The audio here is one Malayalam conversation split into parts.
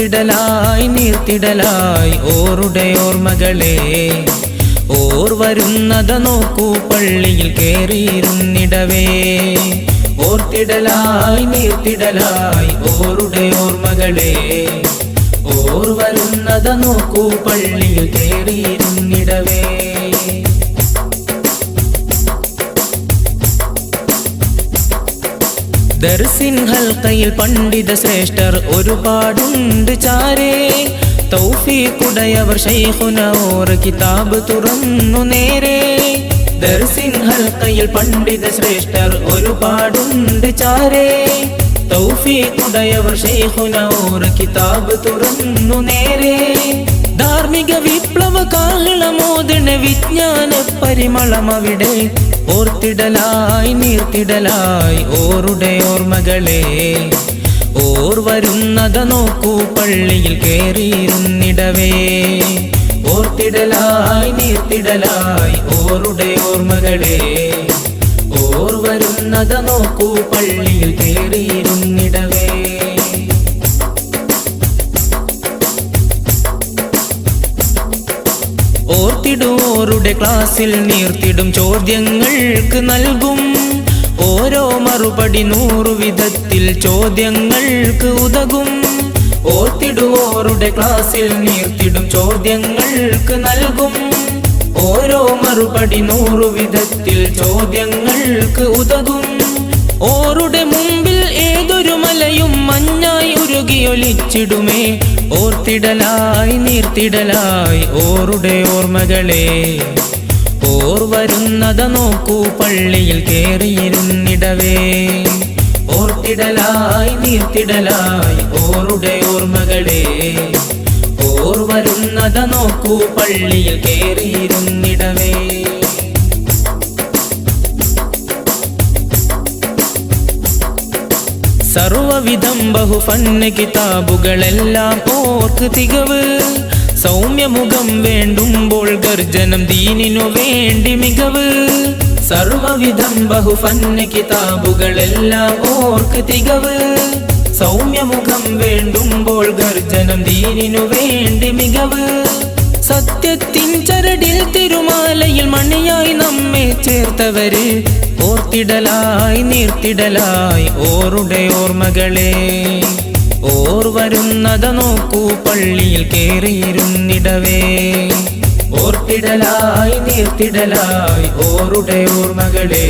ഓർത്തിടലായി നീർത്തിടലായി ഓറുടെ ഓർമ്മകളെ. ഓർ വരുന്നത നോക്കൂ പള്ളിയിൽ കയറിയിരുന്നിടവേ ഓർത്തിടലായി നീർത്തിടലായി ഓറുടെ ഓർമ്മകളെ. ഓർ വരുന്നത നോക്കൂ പള്ളിയിൽ കേറിയിരുന്നിടവേ. ദർസിൻ ഹൽക്കയിൽ പണ്ഡിത ശ്രേഷ്ഠർ ഒരുപാടുണ്ട് ചാരേ. തൗഫീഖുടയവർ ശൈഖുന ഓർ കിതാബ് തുറന്നു നേരെ. ദർസിൻ ഹൽക്കയിൽ പണ്ഡിത ശ്രേഷ്ഠർ ഒരുപാടുണ്ട് ചാരേ. തൗഫീഖുടയവർ ശൈഖുന ഓർ കിതാബ് തുറന്നു നേരെ. കാഹളമോദന വിജ്ഞാന പരിമളം അവിടെ ഓർത്തിടലായി നീർത്തിടലായി. ഓരുടെ ഓർമ്മകളെ ഓർ വരുന്നത നോക്കൂ പള്ളിയിൽ കയറിയിരുന്നിടവേ ഓർത്തിടലായി നീർത്തിടലായി. ഓരുടെ ഓർമ്മകളെ ഓർ വരുന്നത നോക്കൂ പള്ളിയിൽ കേറിയിരുന്നിടവേ. ഓർത്തിടുവോരുടെ ക്ലാസ്സിൽ നീർത്തിടും ചോദ്യങ്ങൾക്ക് നൽകും. ഓരോ മറുപടി നൂറു വിധത്തിൽ ചോദ്യങ്ങൾക്ക് ഉതകും. ഓർത്തിടുവോറുടെ ക്ലാസ്സിൽ നീർത്തിടും ചോദ്യങ്ങൾക്ക് നൽകും. ഓരോ മറുപടി നൂറു വിധത്തിൽ ചോദ്യങ്ങൾക്ക് ഉതകും. ഓരുടെ മുമ്പ് ഉരുകിയൊലിച്ചിടുമേ ഓർത്തിടലായി നീർത്തിടലായി ഓറുടെ ഓർമ്മകളെ. ഓർ വരുന്നത നോക്കൂ പള്ളിയിൽ കേറിയിരുന്നിടവേ. ഓർത്തിടലായി നീർത്തിടലായി ഓറുടെ ഓർമ്മകളെ. ഓർ വരുന്നത നോക്കൂ പള്ളിയിൽ കേറിയിരുന്നിടവേ സർവവിധം ബഹുഫന്ന കിതാബുകളെല്ലാം ഓർക്ക് തികവ്. സൗമ്യമുഖം വേണ്ടുമ്പോൾ ഗർജനം ദീനിനു വേണ്ടി മികവ്. സർവവിധം ബഹുഫന്ന കിതാബുകളെല്ലാം ഓർക്ക് തികവ്. സൗമ്യമുഖം വേണ്ടുമ്പോൾ ഗർജനം ദീനിനു വേണ്ടി മികവ്. സത്യത്തിൻ ചേർത്തവര് ഓർത്തിടലായി നീർത്തിടലായി ഓറുടെ ഓർമ്മകളെ. ഓർ വരുന്നത നോക്കൂ പള്ളിയിൽ കേറിയിരുന്നിടവേ. ഓർത്തിടലായി നീർത്തിടലായി ഓറുടെ ഓർമ്മകളെ.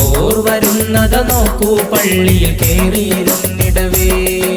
ഓർ വരുന്നത നോക്കൂ പള്ളിയിൽ കേറിയിരുന്നിടവേ.